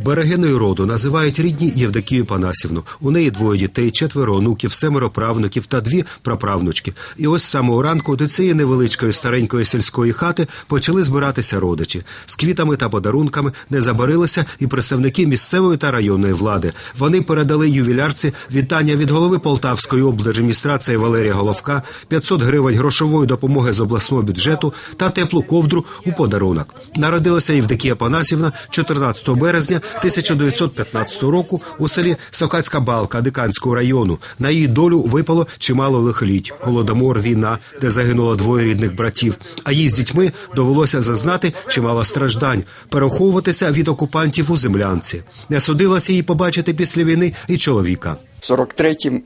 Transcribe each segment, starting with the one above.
Берегиною роду називають рідні Євдокію Панасівну. У неї двоє дітей, четверо онуків, семеро правнуків та дві праправнучки. І ось з самого ранку до цієї невеличкої старенької сільської хати почали збиратися родичі. З квітами та подарунками не забарилися і представники місцевої та районної влади. Вони передали ювілярці вітання від голови Полтавської облдержадміністрації Валерія Головка, 500 гривень грошової допомоги з обласного бюджету та теплу ковдру у подарунок. Народилася Євдокія Панасівна 14 березня 1915 року у селі Сокацька Балка Диканського району. На її долю випало чимало лихоліть. Голодомор, війна, де загинуло двоє рідних братів. А їй з дітьми довелося зазнати чимало страждань, переховуватися від окупантів у землянці. Не судилося їй побачити після війни і чоловіка. В 43-м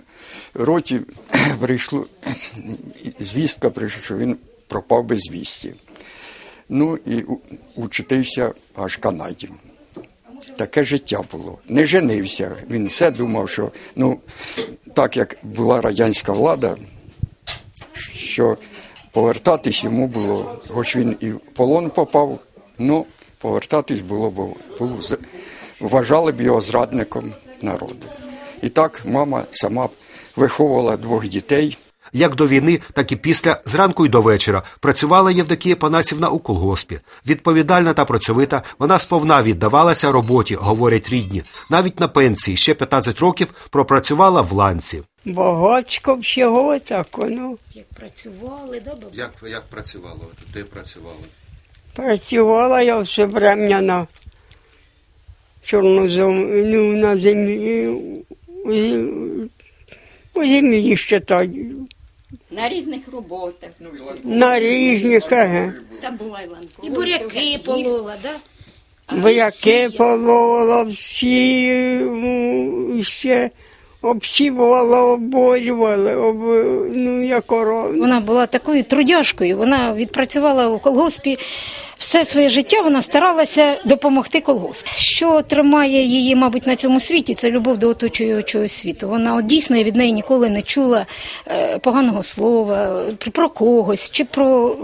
році прийшло звістка, прийшла, що він пропав без вісті. Ну і учитився аж в Канаді. Таке життя було. Не женився. Він все думав, що ну, так як була радянська влада, що повертатись йому було, хоч він і в полон попав, ну повертатись було, бо був, вважали б його зрадником народу. І так мама сама виховувала двох дітей. Як до війни, так і після, зранку й до вечора, працювала Євдокія Панасівна у колгоспі. Відповідальна та працьовита, вона сповна віддавалася роботі, говорять рідні. Навіть на пенсії ще 15 років пропрацювала в ланці. Багачко всього так воно. Як працювали, да, бабу? Як, як працювала? Де працювали? Працювала я все врем'я на чорнозем, ну, на землі, у зем- у землі ще так, На різних роботах. на різних, ага. Там була Іванко. І буряки полола, да? А Буряки полола, всі м, ще обсівала, оборювала, об, ну, як коров. Вона була такою трудяшкою. Вона відпрацювала у колгоспі. Все своє життя вона старалася допомогти колгоспу. Що тримає її, мабуть, на цьому світі, це любов до оточуючого світу. Вона от, дійсно я від неї ніколи не чула е, поганого слова про когось чи про е,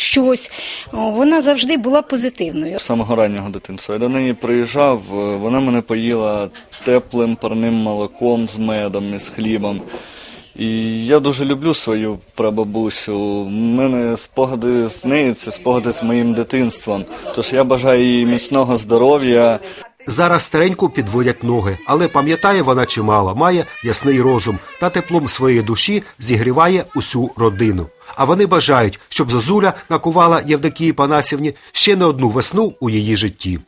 щось. Вона завжди була позитивною. З самого раннього дитинства. Я до неї приїжджав, е, вона мене поїла теплим парним молоком з медом і з хлібом. І я дуже люблю свою прабабусю. У мене спогади з нею це спогади з моїм дитинством. Тож я бажаю їй міцного здоров'я. Зараз стареньку підводять ноги, але пам'ятає вона чимало, має ясний розум та теплом своєї душі зігріває усю родину. А вони бажають, щоб Зозуля накувала Євдокії Панасівні ще не одну весну у її житті.